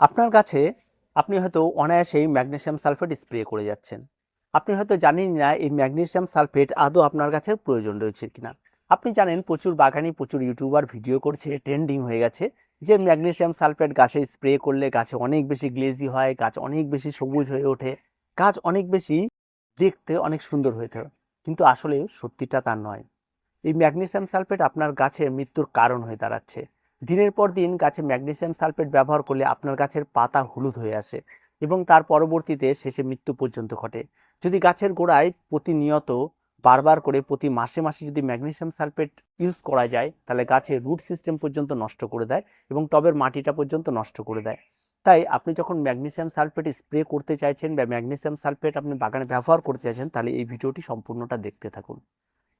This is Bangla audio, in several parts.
আপনার কাছে আপনি হয়তো অনায়াসেই ম্যাগনেসিয়াম সালফেট স্প্রে করে যাচ্ছেন। আপনি হয়তো জানেন না এই ম্যাগনেসিয়াম সালফেট আদৌ আপনার কাছে প্রয়োজন রয়েছে কিনা। আপনি জানেন প্রচুর বাগানি প্রচুর ইউটিউবার ভিডিও করছে, ট্রেন্ডিং হয়ে গেছে যে ম্যাগনেশিয়াম সালফেট গাছে স্প্রে করলে গাছে অনেক বেশি গ্লেজি হয়, গাছ অনেক বেশি সবুজ হয়ে ওঠে, গাছ অনেক বেশি দেখতে অনেক সুন্দর হয়ে থাকে। কিন্তু আসলে সত্যিটা তা নয়। এই ম্যাগনেসিয়াম সালফেট আপনার গাছের মৃত্যুর কারণ হয়ে দাঁড়াচ্ছে। দিনের পর দিন গাছে ম্যাগনেসিয়াম সালফেট ব্যবহার করলে আপনার গাছের পাতা হলুদ হয়ে আসে এবং তার পরবর্তীতে শেষে মৃত্যু পর্যন্ত ঘটে। যদি গাছের গোড়ায় প্রতিনিয়ত বারবার করে প্রতি মাসে মাসে যদি ম্যাগনেসিয়াম সালফেট ইউজ করা যায়, তাহলে গাছের রুট সিস্টেম পর্যন্ত নষ্ট করে দেয় এবং টবের মাটিটা পর্যন্ত নষ্ট করে দেয়। তাই আপনি যখন ম্যাগনেসিয়াম সালফেট স্প্রে করতে চাইছেন বা ম্যাগনেসিয়াম সালফেট আপনি বাগানে ব্যবহার করতে চাইছেন, তাহলে এই ভিডিওটি সম্পূর্ণটা দেখতে থাকুন।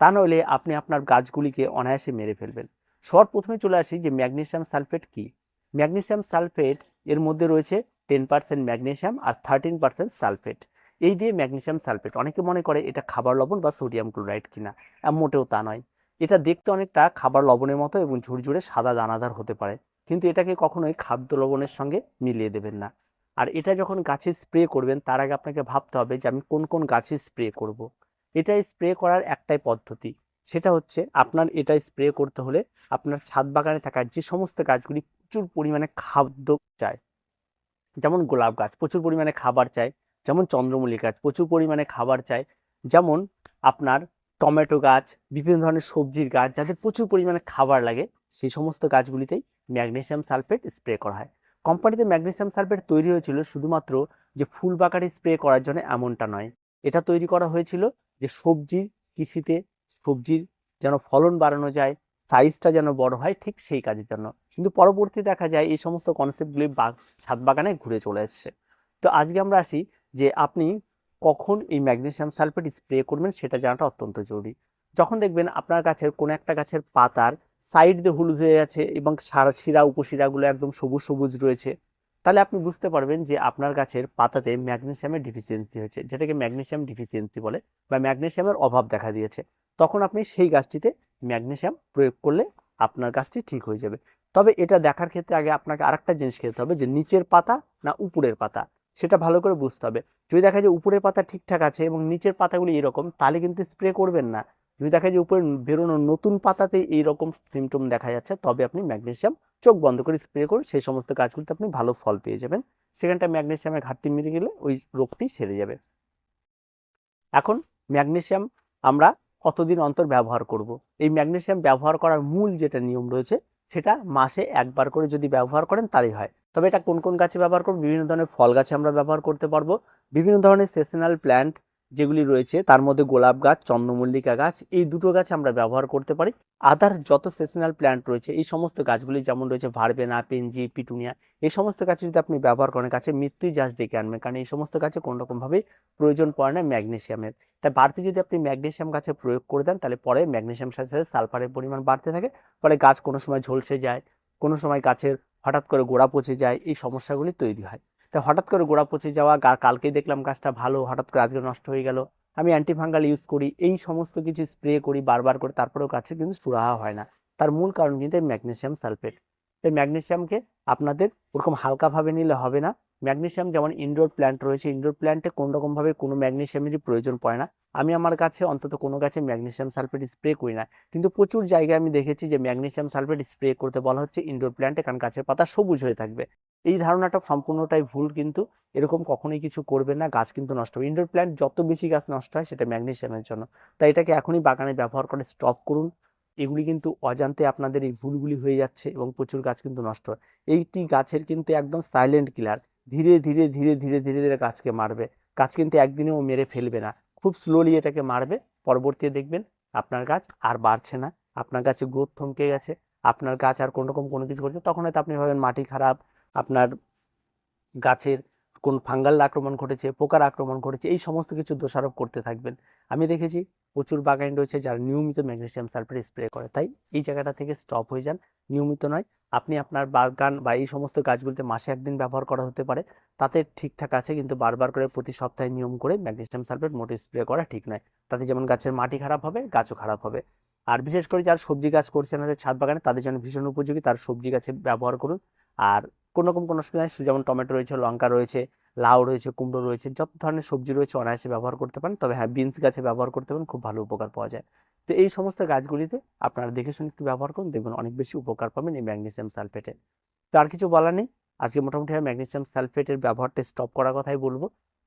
তা নইলে আপনি আপনার গাছগুলিকে অনায়াসে মেরে ফেলবেন। সবার প্রথমে চলে আসি যে ম্যাগনেশিয়াম সালফেট কি? ম্যাগনেশিয়াম সালফেট এর মধ্যে রয়েছে টেন পার্সেন্ট ম্যাগনেশিয়াম আর থার্টিন পার্সেন্ট সালফেট। এই দিয়ে ম্যাগনেশিয়াম সালফেট, অনেকে মনে করে এটা খাবার লবণ বা সোডিয়াম ক্লোরাইড কিনা মোটেও তা নয়। এটা দেখতে অনেকটা খাবার লবণের মতো এবং ঝুরঝুরে সাদা দানাদার হতে পারে, কিন্তু এটাকে কখনোই খাদ্য লবণের সঙ্গে মিলিয়ে দেবেন না। আর এটা যখন গাছে স্প্রে করবেন, তার আগে আপনাকে ভাবতে হবে যে আমি কোন কোন গাছে স্প্রে করব। এটা স্প্রে করার একটাই পদ্ধতি। সেটা হচ্ছে আপনার এটা স্প্রে করতে হলে আপনার ছাদ বাগানে থাকা যে সমস্ত গাছগুলি প্রচুর পরিমাণে খাদ্য চায়। যেমন গোলাপ গাছ প্রচুর পরিমাণে খাবার চায়, যেমন চন্দ্রমল্লিকা গাছ প্রচুর পরিমাণে খাবার চায়, যেমন আপনার টমেটো গাছ, বিভিন্ন ধরনের সবজির গাছ যাদের প্রচুর পরিমাণে খাবার লাগে, সেই সমস্ত গাছগুলিতেই ম্যাগনেসিয়াম সালফেট স্প্রে করা হয়। কোম্পানিতে ম্যাগনেসিয়াম সালফেট তৈরি হয়েছিল শুধুমাত্র যে ফুল বাগানে স্প্রে করার জন্য এমনটা নয়। এটা তৈরি করা হয়েছিল যে সবজির কৃষিতে সবজির যেন ফলন বাড়ানো যায় সাইজটা যেন বড় হয়, ঠিক সেই কাজের জন্য। কিন্তু পরবর্তী দেখা যায় এই সমস্ত কনসেপ্টগুলি ছাদ বাগানে ঘুরে চলে এসছে। তো আজকে আমরা আসি যে আপনি কখন এই ম্যাগনেশিয়াম সালফেট স্প্রে করবেন সেটা জানাটা অত্যন্ত জরুরি। যখন দেখবেন আপনার গাছের কোনো একটা গাছের পাতার সাইড দিয়ে হলুদ হয়ে আছে এবং সারা শিরা, উপশিরাগুলো একদম সবুজ সবুজ রয়েছে, তাহলে আপনি বুঝতে পারবেন যে আপনার গাছের পাতাতে ম্যাগনেশিয়ামের ডিফিসিয়েন্সি হয়েছে, যেটাকে ম্যাগনেসিয়াম ডিফিসিয়েন্সি বলে বা ম্যাগনেসিয়ামের অভাব দেখা দিয়েছে। তখন আপনি সেই গাছটিতে ম্যাগনেসিয়াম প্রয়োগ করলে আপনার গাছটি ঠিক হয়ে যাবে। তবে এটা দেখার ক্ষেত্রে আগে আপনাকে আরেকটা জিনিস খেতে হবে যে নিচের পাতা না উপরের পাতা, সেটা ভালো করে বুঝতে হবে। যদি দেখা যায় উপরের পাতা ঠিকঠাক আছে এবং নিচের পাতাগুলি এরকম, তাহলে কিন্তু স্প্রে করবেন না। যদি দেখা যায় উপরে বেরোনো নতুন পাতাতে এইরকম সিমটম দেখা যাচ্ছে, তবে আপনি ম্যাগনেসিয়াম চোখ বন্ধ করে স্প্রে করুন সেই সমস্ত গাছগুলিতে আপনি ভালো ফল পেয়ে যাবেন। সেখানটা ম্যাগনেশিয়ামের ঘাটতি মিটে গেলে ওই রোগটি সেরে যাবে। এখন ম্যাগনেসিয়াম আমরা কতদিন অন্তর ব্যবহার করব। এই ম্যাগনেশিয়াম ব্যবহার করার মূল যেটা নিয়ম রয়েছে, সেটা মাসে একবার করে যদি ব্যবহার করেন তারই হয়। তবে এটা কোন কোন গাছে ব্যবহার করব? বিভিন্ন ধরনের ফল গাছে আমরা ব্যবহার করতে পারব। বিভিন্ন ধরনের সেশনাল প্ল্যান্ট যেগুলি রয়েছে, তার মধ্যে গোলাপ গাছ, চন্দ্রমল্লিকা গাছ, এই দুটো গাছ আমরা ব্যবহার করতে পারি। আদার যত সেশনাল প্ল্যান্ট রয়েছে, এই সমস্ত গাছগুলি যেমন রয়েছে ভারবেনা পেনজি পিটুনিয়া এই সমস্ত গাছে যদি আপনি ব্যবহার করেন, গাছে মৃত্যুই জাস্ট ডেকে আনবেন কারণ এই সমস্ত গাছে কোনো রকমভাবেই প্রয়োজন পড়ে না ম্যাগনেশিয়ামের তাই বাড়তি যদি আপনি ম্যাগনেশিয়াম গাছে প্রয়োগ করে দেন, তাহলে পরে ম্যাগনেশিয়াম সাথে সাথে সালফারের পরিমাণ বাড়তে থাকে, ফলে গাছ কোনো সময় ঝলসে যায়, কোনো সময় গাছের হঠাৎ করে গোড়া পচে যায়, এই সমস্যাগুলি তৈরি হয়। তাই হঠাৎ করে গোড়া পচে যাওয়া, গা কালকে দেখলাম গাছটা ভালো, হঠাৎ করে আজকে নষ্ট হয়ে গেল। আমি অ্যান্টিফাঙ্গাল ইউজ করি, এই সমস্ত কিছু স্প্রে করি, বারবার করে, তারপরেও গাছে কিন্তু সুরাহা হয় না। তার মূল কারণ কিন্তু ম্যাগনেশিয়াম সালফেট এই ম্যাগনেশিয়ামকে আপনাদের ওরকম হালকাভাবে নিলে হবে না ম্যাগনেসিয়াম যেমন ইনডোর প্ল্যান্ট রয়েছে ইনডোর প্ল্যান্টে কোনো রকমভাবে কোনো ম্যাগনেশিয়ামেরই প্রয়োজন পড়ে না। আমি আমার কাছে অন্তত কোনো গাছে ম্যাগনেশিয়াম সালফেট স্প্রে করি না। কিন্তু প্রচুর জায়গায় আমি দেখেছি যে ম্যাগনেশিয়াম সালফেট স্প্রে করতে বলা হচ্ছে ইনডোর প্ল্যান্টে কারণ গাছের পাতা সবুজ হয়ে থাকবে। এই ধারণাটা সম্পূর্ণটাই ভুল কিন্তু এরকম কখনোই কিছু করবে না, গাছ কিন্তু নষ্ট হবে। ইনডোর প্ল্যান্ট যত বেশি গাছ নষ্ট হয় সেটা ম্যাগনেশিয়ামের জন্য। তাই এটাকে এখনই বাগানে ব্যবহার করে স্টপ করুন। এগুলি কিন্তু অজান্তে আপনাদের এই ভুলগুলি হয়ে যাচ্ছে এবং প্রচুর গাছ কিন্তু নষ্ট হয়। এইটি গাছের কিন্তু একদম সাইলেন্ট কিলার ধীরে ধীরে ধীরে ধীরে ধীরে ধীরে গাছকে মারবে। গাছ কিন্তু একদিনেও মেরে ফেলবে না। খুব স্লোলি এটাকে মারবে। পরবর্তী দেখবেন আপনার গাছ আর বাড়ছে না। আপনার গাছে গ্রোথ থমকে গেছে। আপনার গাছ আর কোনো রকম কোনো কিছু করছে তখন হয়তো আপনি ভাবেন মাটি খারাপ, আপনার গাছের কোন ফাঙ্গাল আক্রমণ ঘটেছে, পোকার আক্রমণ ঘটেছে, এই সমস্ত কিছু দোষারোপ করতে থাকবেন। আমি দেখেছি প্রচুর বাগান রয়েছে যারা নিয়মিত ম্যাগনেসিয়াম সালফেট স্প্রে করে। তাই এই জায়গাটা থেকে স্টপ হয়ে যান। নিয়মিত নয়, আপনি আপনার বাগান বা এই সমস্ত গাছগুলিতে মাসে একদিন ব্যবহার করা হতে পারে। তাতে ঠিকঠাক আছে, কিন্তু বারবার করে প্রতি সপ্তাহে নিয়ম করে ম্যাগনেসিয়াম সালফেট মোটে স্প্রে করা ঠিক নয়। তাতে যেমন গাছের মাটি খারাপ হবে, গাছও খারাপ হবে। আর বিশেষ করে যারা সবজি গাছ করছেন আমাদের ছাদ বাগানে, তাদের জন্য ভীষণ উপযোগী। তার সবজি গাছে ব্যবহার করুন। আর কোনো রকম কোনো অসুবিধা নেই, যেমন টমেটো রয়েছে, লঙ্কা রয়েছে লাউ রয়েছে, কুমড়ো রয়েছে, যত ধরনের সবজি রয়েছে অনায়াসে ব্যবহার করতে পারেন। তবে হ্যাঁ বিনস গাছে ব্যবহার করতে পারেন, খুব ভালো উপকার পাওয়া যায়। তো এই সমস্ত গাছগুলিতে আপনারা দেখে শুনে একটু ব্যবহার করুন, দেখবেন অনেক বেশি উপকার পাবেন এই ম্যাগনেসিয়াম সালফেটে। তো আর কিছু বলার নেই, আজকে মোটামুটি ম্যাগনেসিয়াম সালফেটের ব্যবহারটা স্টপ করার কথাই বলব।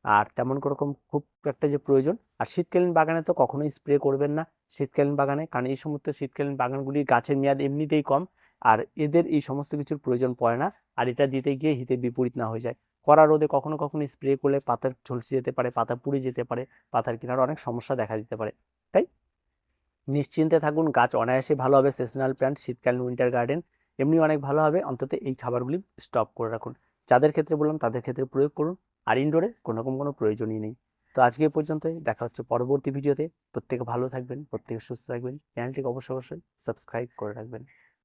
আর তেমন রকম খুব একটা যে প্রয়োজন, আর শীতকালীন বাগানে তো কখনোই স্প্রে করবেন না শীতকালীন বাগানে, কারণ এই সমস্ত শীতকালীন বাগানগুলির গাছের মেয়াদ এমনিতেই কম, আর এদের এই সমস্ত কিছুর প্রয়োজন পড়ে না, আর এটা দিতে গিয়ে হিতে বিপরীত না হয়ে যায়। কড়া রোদে কখনো কখনো স্প্রে করলে পাতা ঝলসে যেতে পারে, পাতা পুড়ে যেতে পারে, পাতার কিনারে অনেক সমস্যা দেখা দিতে পারে, তাই? নিশ্চিন্তে থাকুন, গাছ অনায়াসে ভালো হবে সেশনাল প্ল্যান্ট শীতকালীন উইন্টার গার্ডেন এমনি অনেক ভালো হবে, অন্তত এই খাবারগুলি স্টপ করে রাখুন। যাদের ক্ষেত্রে বললাম, তাদের ক্ষেত্রে প্রয়োগ করুন, আর ইনডোরে কোনো রকম কোনো প্রয়োজনই নেই। তো আজকে পর্যন্তই, দেখা হচ্ছে পরবর্তী ভিডিওতে প্রত্যেকে ভালো থাকবেন, প্রত্যেকে সুস্থ থাকবেন চ্যানেলটিকে অবশ্যই অবশ্যই সাবস্ক্রাইব করে রাখবেন।